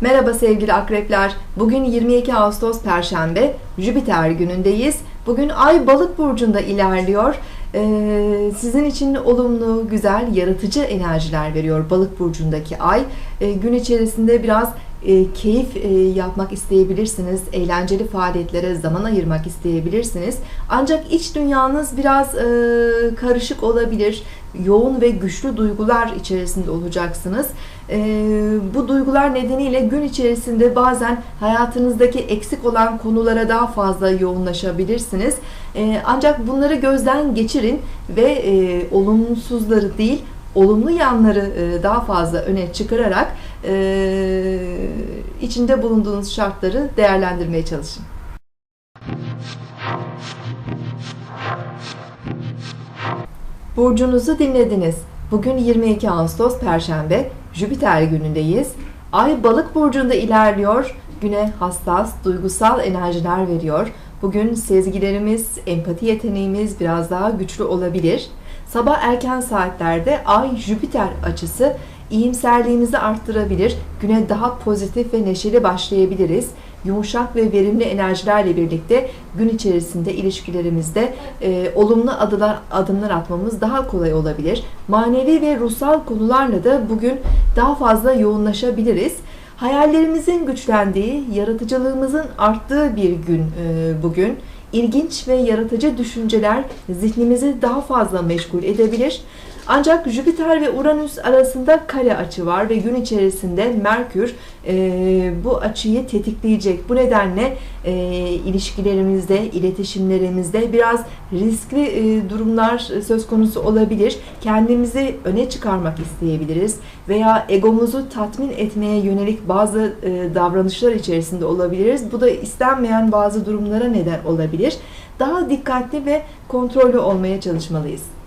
Merhaba sevgili akrepler. Bugün 22 Ağustos Perşembe, Jüpiter günündeyiz. Bugün Ay Balık burcunda ilerliyor. Ee, sizin için olumlu, güzel, yaratıcı enerjiler veriyor Balık burcundaki Ay. Ee, gün içerisinde biraz e, keyif e, yapmak isteyebilirsiniz. Eğlenceli faaliyetlere zaman ayırmak isteyebilirsiniz. Ancak iç dünyanız biraz e, karışık olabilir. Yoğun ve güçlü duygular içerisinde olacaksınız. E, bu duygular nedeniyle gün içerisinde bazen hayatınızdaki eksik olan konulara daha fazla yoğunlaşabilirsiniz. E, ancak bunları gözden geçirin ve e, olumsuzları değil, olumlu yanları e, daha fazla öne çıkararak e, içinde bulunduğunuz şartları değerlendirmeye çalışın. Burcunuzu dinlediniz. Bugün 22 Ağustos Perşembe, Jüpiter günündeyiz. Ay balık burcunda ilerliyor. Güne hassas, duygusal enerjiler veriyor. Bugün sezgilerimiz, empati yeteneğimiz biraz daha güçlü olabilir. Sabah erken saatlerde Ay Jüpiter açısı iyimserliğinizi arttırabilir. Güne daha pozitif ve neşeli başlayabiliriz. Yumuşak ve verimli enerjilerle birlikte gün içerisinde ilişkilerimizde e, olumlu adımlar, adımlar atmamız daha kolay olabilir. Manevi ve ruhsal konularla da bugün daha fazla yoğunlaşabiliriz. Hayallerimizin güçlendiği, yaratıcılığımızın arttığı bir gün e, bugün. İlginç ve yaratıcı düşünceler zihnimizi daha fazla meşgul edebilir. Ancak Jüpiter ve Uranüs arasında kare açı var ve gün içerisinde Merkür e, bu açıyı tetikleyecek. Bu nedenle e, ilişkilerimizde, iletişimlerimizde biraz riskli e, durumlar söz konusu olabilir. Kendimizi öne çıkarmak isteyebiliriz veya egomuzu tatmin etmeye yönelik bazı e, davranışlar içerisinde olabiliriz. Bu da istenmeyen bazı durumlara neden olabilir. Daha dikkatli ve kontrollü olmaya çalışmalıyız.